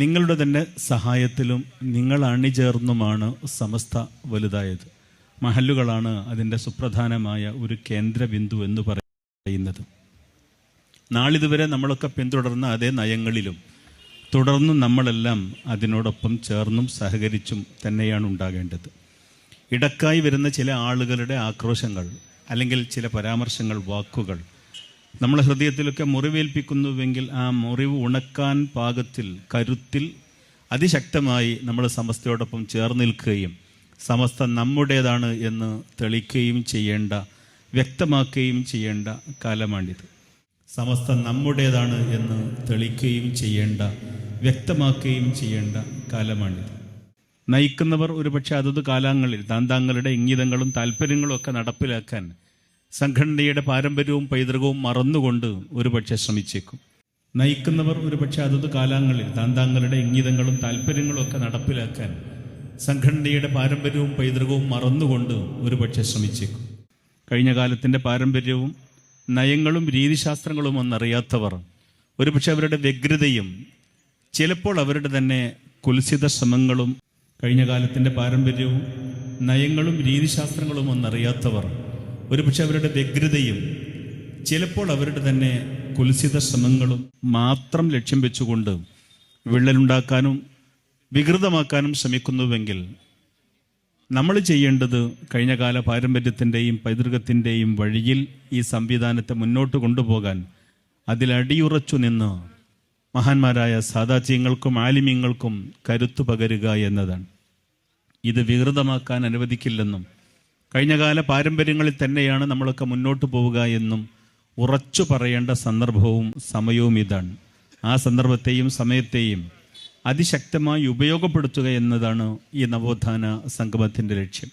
നിങ്ങളുടെ തന്നെ സഹായത്തിലും നിങ്ങൾ അണിചേർന്നുമാണ് സമസ്ത വലുതായത്. മഹല്ലുകളാണ് അതിന്റെ സുപ്രധാനമായ ഒരു കേന്ദ്രബിന്ദു എന്ന് പറയുന്നത്. നാളിതുവരെ നമ്മളൊക്കെ പിന്തുടർന്ന അതേ നയങ്ങളിലും തുടർന്ന് നമ്മളെല്ലാം അതിനോടൊപ്പം ചേർന്നും സഹകരിച്ചും തന്നെയാണ് ഉണ്ടാകേണ്ടത്. ഇടക്കായി വരുന്ന ചില ആളുകളുടെ ആക്രോശങ്ങൾ അല്ലെങ്കിൽ ചില പരാമർശങ്ങൾ വാക്കുകൾ നമ്മളെ ഹൃദയത്തിലൊക്കെ മുറിവേൽപ്പിക്കുന്നുവെങ്കിൽ ആ മുറിവ് ഉണക്കാൻ പാകത്തിൽ കരുത്തിൽ അതിശക്തമായി നമ്മൾ സമസ്തയോടൊപ്പം ചേർന്ന് നിൽക്കുകയും സമസ്ത നമ്മുടേതാണ് എന്ന് തെളിക്കുകയും ചെയ്യേണ്ട വ്യക്തമാക്കുകയും ചെയ്യേണ്ട കാലമാണിത്. സമസ്ത നമ്മുടേതാണ് എന്ന് തെളിക്കുകയും ചെയ്യേണ്ട വ്യക്തമാക്കുകയും ചെയ്യേണ്ട കാലമാണിത്. നയിക്കുന്നവർ ഒരുപക്ഷെ അതത് കാലങ്ങളിൽ താന്താങ്ങളുടെ ഇംഗിതങ്ങളും താല്പര്യങ്ങളും ഒക്കെ നടപ്പിലാക്കാൻ സംഘടനയുടെ പാരമ്പര്യവും പൈതൃകവും മറന്നുകൊണ്ട് ഒരുപക്ഷെ ശ്രമിച്ചേക്കും. നയിക്കുന്നവർ ഒരുപക്ഷെ അതത് കാലങ്ങളിൽ താന്താങ്ങളുടെ ഇംഗിതങ്ങളും താല്പര്യങ്ങളും ഒക്കെ നടപ്പിലാക്കാൻ സംഘടനയുടെ പാരമ്പര്യവും പൈതൃകവും മറന്നുകൊണ്ട് ഒരുപക്ഷെ ശ്രമിച്ചേക്കും. കഴിഞ്ഞ കാലത്തിന്റെ പാരമ്പര്യവും നയങ്ങളും രീതിശാസ്ത്രങ്ങളും ഒന്നറിയാത്തവർ ഒരുപക്ഷെ അവരുടെ വ്യഗ്രതയും ചിലപ്പോൾ അവരുടെ തന്നെ കുൽസിത ശ്രമങ്ങളും കഴിഞ്ഞ കാലത്തിന്റെ പാരമ്പര്യവും നയങ്ങളും രീതിശാസ്ത്രങ്ങളും ഒന്നറിയാത്തവർ ഒരുപക്ഷെ അവരുടെ വ്യഗ്രതയും ചിലപ്പോൾ അവരുടെ തന്നെ കുൽസിത ശ്രമങ്ങളും മാത്രം ലക്ഷ്യം വെച്ചുകൊണ്ട് വിള്ളലുണ്ടാക്കാനും വികൃതമാക്കാനും ശ്രമിക്കുന്നുവെങ്കിൽ നമ്മൾ ചെയ്യേണ്ടത് കഴിഞ്ഞകാല പാരമ്പര്യത്തിന്റെയും പൈതൃകത്തിന്റെയും വഴിയിൽ ഈ സംവിധാനത്തെ മുന്നോട്ട് കൊണ്ടുപോകാൻ അതിലടിയുറച്ചു നിന്ന് മഹാന്മാരായ സാദാത്യങ്ങൾക്കും ആലിമ്യങ്ങൾക്കും കരുത്തു പകരുക എന്നതാണ്. ഇത് വികൃതമാക്കാൻ അനുവദിക്കില്ലെന്നും കഴിഞ്ഞകാല പാരമ്പര്യങ്ങളിൽ തന്നെയാണ് നമ്മളൊക്കെ മുന്നോട്ട് പോവുക എന്നും ഉറച്ചു പറയേണ്ട സന്ദർഭവും സമയവും ഇതാണ്. ആ സന്ദർഭത്തെയും സമയത്തെയും അതിശക്തമായി ഉപയോഗപ്പെടുത്തുക എന്നതാണ് ഈ നവോത്ഥാന സംഗമത്തിന്റെ ലക്ഷ്യം.